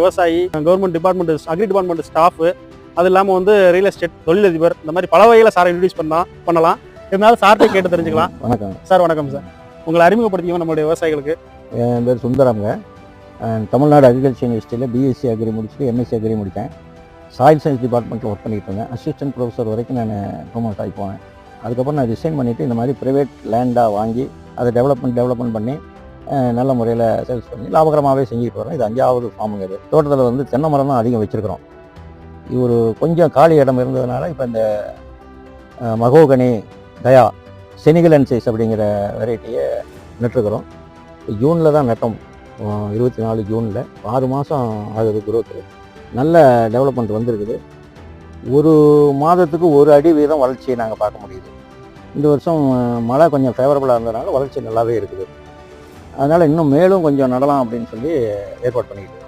விவசாயி government department agri department staff அது இல்லாமல் வந்து ரியல் எஸ்டேட் தொழிலதிபர் இந்த மாதிரி பல வகையில் சாரை இன்ட்ரடியூஸ் பண்ணலாம் பண்ணலாம். இருந்தாலும் சார்ட்டை கேட்டு தெரிஞ்சுக்கலாம். வணக்கம். சார் வணக்கம் சார் உங்களை அறிமுகப்படுத்திக்கணும் நம்மளுடைய விவசாயிகளுக்கு. என் பேர் சுந்தரம்ங்க தமிழ்நாடு அக்ரிகல்ச்சர் யூனிவர்சிட்டியில் பிஎஸ்சி அக்ரி முடிச்சுட்டு எம்எஸ்சி அக்ரி முடித்தேன். சாயில் சயின்ஸ் டிபார்ட்மெண்ட்டில் ஒர்க் பண்ணிட்டு இருந்தேன். அசிஸ்டன்ட் ப்ரொஃபஸர் வரைக்கும் நான் ப்ரொமோட் ஆகி போனேன். அதுக்கப்புறம் நான் ரிசைன் பண்ணிவிட்டு இந்த மாதிரி ப்ரைவேட் லேண்டாக வாங்கி அதை டெவலப்மெண்ட் டெவலப்மெண்ட் பண்ணி நல்ல முறையில் சேல்ஸ் பண்ணி லாபகரமாகவே செஞ்சுட்டு வரோம் இது அஞ்சாவது ஃபார்முங்கிறது தோட்டத்தில் வந்து தென்னை மரம் தான் அதிகம் வச்சுருக்கிறோம். இது ஒரு கொஞ்சம் காலி இடம் இருந்ததுனால இப்போ இந்த மகோகனி தயா செனிகலன்சைஸ் அப்படிங்கிற வெரைட்டியை நட்டுருக்குறோம். ஜூனில் தான் நட்டோம். இருபத்தி நாலு ஜூனில் ஆறு மாதம் ஆகுது குரோத்து நல்ல டெவலப்மெண்ட் வந்திருக்குது. ஒரு மாதத்துக்கு ஒரு அடி வீதம் வளர்ச்சியை நாங்கள் பார்க்க முடியுது. இந்த வருஷம் மழை கொஞ்சம் ஃபேவரபுளாக இருந்ததுனால வளர்ச்சி நல்லாவே இருக்குது. அதனால் இன்னும் மேலும் கொஞ்சம் நடலாம் அப்படின்னு சொல்லி ஏற்பாடு பண்ணிக்கிட்டு